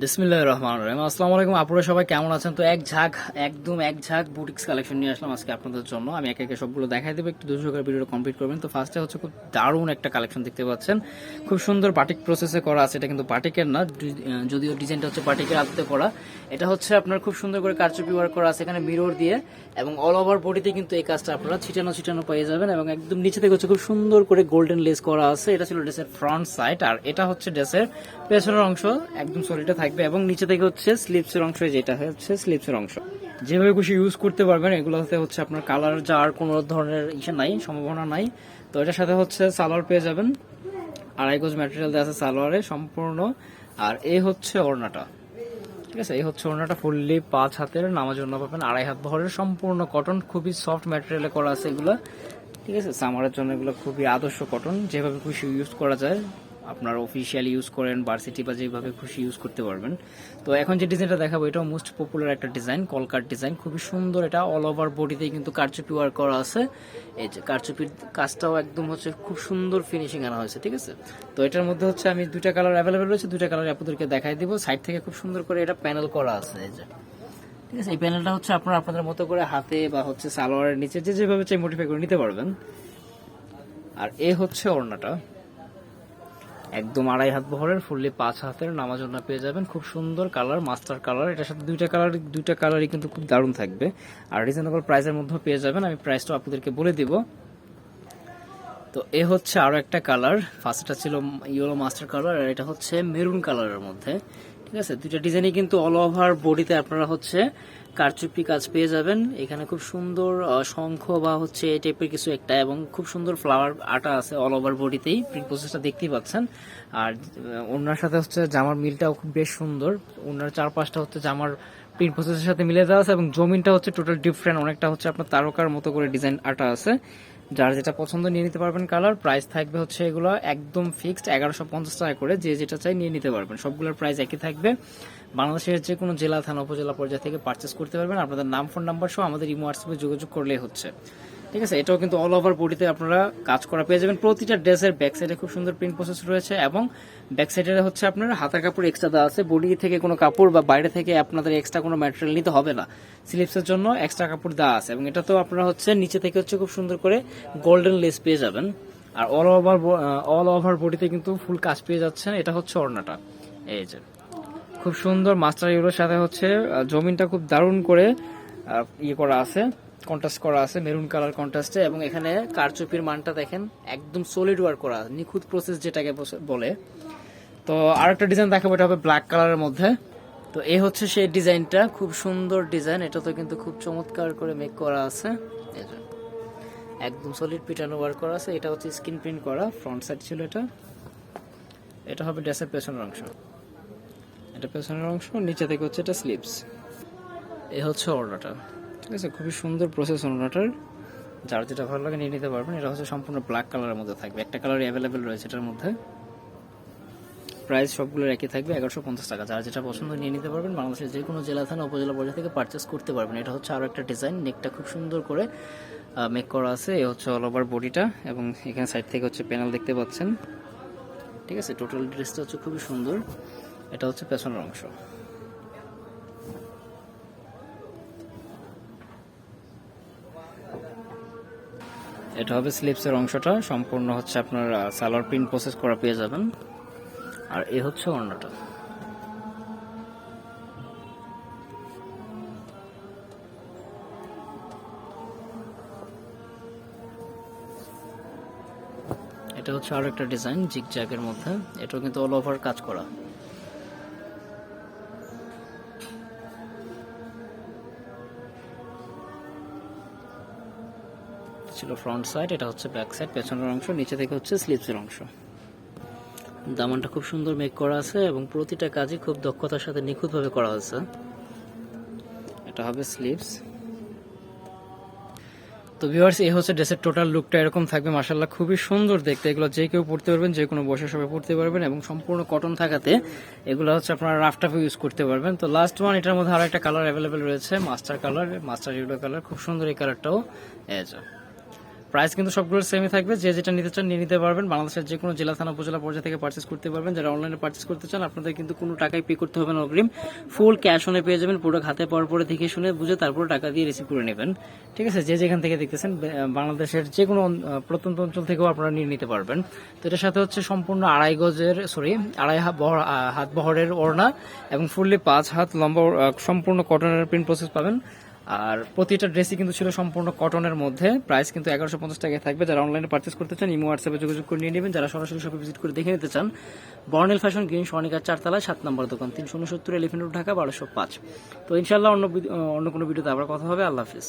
বিসমিল্লাহ রহমান রহিম। আসসালামু আলাইকুম আপনারা সবাই কেমন আছেন? তো এক ঝাঁক, একদম এক ঝাঁক বুটিক্স কালেকশন নিয়ে আসলাম আজকে আপনাদের জন্য। আমি একে একে সবগুলো দেখাই দেবো, একটু দুশো করে ভিডিওটা কমপ্লিট করবেন। তো ফার্স্টে হচ্ছে খুব দারুণ একটা কালেকশন দেখতে পাচ্ছেন। খুব সুন্দর বাটিক প্রসেসে করা আছে, এটা কিন্তু বাটিকের না যদিও ডিজাইনটা হচ্ছে বাটিকের আদতে করা। এটা হচ্ছে আপনার খুব সুন্দর করে কারচুপি ওয়ার্ক করা আছে এখানে মিরর দিয়ে, এবং অল ওভার বডিতে কিন্তু এই কাজটা আপনারা ছিটানো ছিটানো পেয়ে যাবেন, এবং একদম নিচে থেকে হচ্ছে খুব সুন্দর করে গোল্ডেন লেস করা আছে। এটা ছিল ড্রেসের ফ্রন্ট সাইড আর এটা হচ্ছে ড্রেসের পেছনের অংশ, একদম সলিটা থাকবে এবং নিচে থেকে হচ্ছে স্লিপসের অংশ যেটা হচ্ছে স্লিপসের অংশ। যেভাবে খুশি ইউজ করতে পারবেন, এগুলোতে হচ্ছে আপনার কালার যাওয়ার কোনো ধরনের ইসে নাই, সম্ভাবনা নাই। তো এটার সাথে হচ্ছে সালোয়ার পেয়ে যাবেন। আড়াই গজ ম্যাটেরিয়াল দেওয়া আছে সালোয়ারে সম্পূর্ণ। আর এ হচ্ছে ওড়নাটা। ঠিক আছে এই হচ্ছে ওড়নাটা ফুললি পাঁচ হাতের নামার জন্য পাবেন। আড়াই হাত ভরের সম্পূর্ণ কটন খুবই সফট ম্যাটেরিয়ালে করা আছে এগুলো। ঠিক আছে সামারের জন্য এগুলো খুবই আদর্শ কটন যেভাবে খুশি ইউজ করা যায়। আপনার অফিসিয়াল ইউজ করেন ভার্সিটি বা যেভাবে খুশি ইউজ করতে পারবেন। তো এখন যে ডিজাইনটা দেখাবো, এটাও মোস্ট পপুলার একটা ডিজাইন কলকার ডিজাইন খুবই সুন্দর এটা অল ওভার বডিতেই কিন্তু কারচুপি ওয়ার্ক করা আছে। এই যে কারচুপির কাজটাও একদম হচ্ছে খুব সুন্দর ফিনিশিং আনা হয়েছে, ঠিক আছে? তো এটার মধ্যে হচ্ছে আমি দুইটা কালার অ্যাভেলেবেল রয়েছে, দুইটা কালার আপনাদেরকে দেখাই দিব। সাইড থেকে খুব সুন্দর করে এটা প্যানেল করা আছে, এই যে। ঠিক আছে, এই প্যানেলটা হচ্ছে আপনারা আপনাদের মতো করে হাতে বা হচ্ছে সালোয়ারের নিচে যে যেভাবে চাই মডিফাই করে নিতে পারবেন। আর এ হচ্ছে ওড়নাটা। একদম আড়াই হাত বহরের ফুললি পাঁচ হাতের নামাজ ওড়না পেয়ে যাবেন। খুব সুন্দর কালার মাস্টার কালার এটার সাথে দুইটা কালার দুইটা কালারই কিন্তু খুব দারুণ থাকবে। আর রিজনেবল প্রাইসের মধ্যেও পেয়ে যাবেন। আমি প্রাইসটা আপনাদেরকে বলে দিব। তো এ হচ্ছে আরও একটা কালার ফার্স্টটা ছিল ইয়েলো মাস্টার কালার আর এটা হচ্ছে মেরুন কালারের মধ্যে। ঠিক আছে? দুইটা ডিজাইনই কিন্তু অল ওভার বডিতে আপনারা হচ্ছে কারচুপি কাজ পেয়ে যাবেন। এখানে খুব সুন্দর শঙ্খ বা হচ্ছে এই টাইপের কিছু একটা এবং খুব সুন্দর ফ্লাওয়ার আটা আছে অল ওভার বডিতেই প্রিন্ট প্রসেসটা দেখতেই পাচ্ছেন। আর ওনার সাথে হচ্ছে জামার মিলটাও খুব বেশ সুন্দর। ওনার চারপাশটা হচ্ছে জামার প্রিন্ট প্রসেসের সাথে মিলে দেওয়া আছে এবং জমিনটা হচ্ছে টোটাল ডিফারেন্ট অনেকটা হচ্ছে আপনার তারকার মতো করে ডিজাইন আটা আছে। যার যেটা পছন্দ নিয়ে নিতে পারবেন কালার প্রাইস থাকবে হচ্ছে এগুলো একদম ফিক্সড এগারোশো পঞ্চাশ টাকা করে যে যেটা চাই নিয়ে নিতে পারবেন। সবগুলোর প্রাইস একই থাকবে। বাংলাদেশের যে কোনো জেলা, থানা, উপজেলা পর্যায়ে থেকে পার্চেস করতে পারবেন। আপনাদের নাম ফোন নাম্বার সহ আমাদের ইমো হোয়াটসঅ্যাপে যোগাযোগ করলেই হচ্ছে। ঠিক আছে, এটাও কিন্তু অল ওভার বডিতে আপনারা কাজ করা পেয়ে যাবেন। প্রতিটা ড্রেসের ব্যাক সাইডে খুব সুন্দর প্রিন্ট প্রসেস রয়েছে এবং ব্যাক সাইডে হচ্ছে আপনার হাতার কাপড় এক্সট্রা দেওয়া আছে। বডি থেকে কোনো কাপড় বা বাইরে থেকে আপনাদের এক্সট্রা কোনো ম্যাটেরিয়াল নিতে হবে না। স্লিপসের জন্য এক্সট্রা কাপড় দেওয়া আছে এবং এটা তো আপনারা হচ্ছে নিচে থেকে হচ্ছে খুব সুন্দর করে গোল্ডেন লেস পেয়ে যাবেন। আর অল ওভার অল ওভার বডিতে কিন্তু ফুল কাজ পেয়ে যাচ্ছেন। এটা হচ্ছে ওড়নাটা। এই যে, খুব সুন্দর মাস্টার ইউরোর সাথে হচ্ছে জমিনটা খুব দারুণ করে ইয়ে করা আছে। কন্ট্রাস্ট করা আছে মেরুন কালার কন্ট্রাস্টে এবং এখানে কারচুপির মানটা দেখেন, একদম সলিড ওয়ার্ক করা, নিখুঁত প্রসেস যেটাকে বলে। তো আরেকটা ডিজাইন দেখাবো, এটা হবে ব্ল্যাক কালারের মধ্যে। তো এই হচ্ছে সেই ডিজাইনটা খুব সুন্দর ডিজাইন এটা তো কিন্তু খুব চমৎকার করে মেক করা আছে। একদম সলিড পিটানো ওয়ার্ক করা আছে, এটা হচ্ছে স্ক্রিন প্রিন্ট করা ফ্রন্ট সাইড ছিল এটা। এটা হবে ড্রেসের পেছনের অংশ। এটা পেছনের অংশ, নিচে থেকে হচ্ছে এটা স্লিপস এ হচ্ছে ওড়নাটা ঠিক আছে খুবই সুন্দর প্রসেস ওড়নাটার যার যেটা ভালো লাগে নিয়ে নিতে পারবেন। এটা হচ্ছে সম্পূর্ণ ব্ল্যাক কালারের মধ্যে থাকবে। একটা কালার অ্যাভেলেবেল রয়েছে এটার মধ্যে। প্রাইস সবগুলোর একই থাকবে, এগারোশো পঞ্চাশ টাকা। যার যেটা পছন্দ নিয়ে নিতে পারবেন, বাংলাদেশের যে কোনো জেলা, থানা, উপজেলা পর্যায়ে থেকে পারচেস করতে পারবেন। এটা হচ্ছে আরও একটা ডিজাইন নেকটা খুব সুন্দর করে মেক করা আছে। এ হচ্ছে অল ওভার বডিটা এবং এখানে সাইড থেকে হচ্ছে প্যানেল দেখতে পাচ্ছেন। ঠিক আছে টোটাল ড্রেসটা হচ্ছে খুবই সুন্দর। এটা হচ্ছে পেছনের অংশ। এটা হবে স্লিপসের অংশটা। সম্পূর্ণ হচ্ছে আপনার সালোয়ার প্রিন্ট প্রসেস করা পেয়ে যাবেন। আর এ হচ্ছে অন্যটা এটা হচ্ছে আরও একটা ডিজাইন, জিগজ্যাগের মধ্যে। এটাও কিন্তু অল ওভার কাজ করা। ছিল ফ্রন্ট সাইড এটা হচ্ছে ব্যাক সাইড পেছনের অংশ, নিচে থেকে হচ্ছে স্লিপসের অংশ। দামানটা খুব সুন্দর মেক করা আছে এবং প্রতিটা কাজই খুব দক্ষতার সাথে নিখুঁতভাবে করা হয়েছে এটা হবে স্লিপস তো ভিউয়ার্স এই হচ্ছে ড্রেসের টোটাল লুকটা এরকম থাকবে মাসাল্লাহ খুবই সুন্দর দেখতে। এগুলো যে কেউ পড়তে পারবেন, যে কোনো বসে সবাই পড়তে পারবেন এবং সম্পূর্ণ কটন থাকাতে এগুলো হচ্ছে আপনারা রাফটাফে ইউজ করতে পারবেন। তো লাস্ট ওয়ান এটার মধ্যে আরও একটা কালার অ্যাভেলেবেল রয়েছে master colour master yellow colour খুব সুন্দর এই কালারটাও যে। প্রাইস কিন্তু সবগুলো সেমই থাকবে। যে যেটা নিতে চান নিয়ে নিতে পারবেন। বাংলাদেশের যে কোনো জেলা, থানা, উপজেলা, পর্যায়ে থেকে পার্চেস করতে পারবেন। যারা অনলাইনে পার্চেস করতে চান, আপনাদের কিন্তু কোনো টাকাই পে করতে হবে না অগ্রিম। ফুল ক্যাশ অনে পেয়ে যাবেন। পুরো হাতে পাওয়ার পরে দেখে শুনে বুঝে তারপরে টাকা দিয়ে রিসিভ করে নেবেন। ঠিক আছে? যে যেখান থেকে দেখতেছেন বাংলাদেশের যে কোনো প্রত্যন্ত অঞ্চল থেকেও আপনারা নিয়ে নিতে পারবেন। তো এটার সাথে হচ্ছে সম্পূর্ণ আড়াই গজের সরি আড়াই হাত বহরের ওড়না এবং ফুললি পাঁচ হাত লম্বা সম্পূর্ণ কটনের প্রিন্ট প্রসেস পাবেন। আর প্রতিটা ড্রেসই কিন্তু ছিল সম্পূর্ণ কটনের মধ্যে। প্রাইস কিন্তু এগারোশো পঞ্চাশ টাকায় থাকবে। যারা অনলাইনে পার্চেস করতে চান ইমো হোয়াটসঅ্যাপে যোগাযোগ করে নিয়ে নেবেন। যারা সরাসরি শপে ভিজিট করে দেখে নিতে চান বর্নেল ফ্যাশন গ্রিন সনিকার চারতলায় সাত নম্বর দোকান, তিনশো উনসত্তর এলিফেন্ট ঢাকা, বারোশো পাঁচ। তো ইনশাল্লাহ অন্য অন্য কোনো ভিডিওতে আবার কথা হবে। আল্লাহ হাফিজ।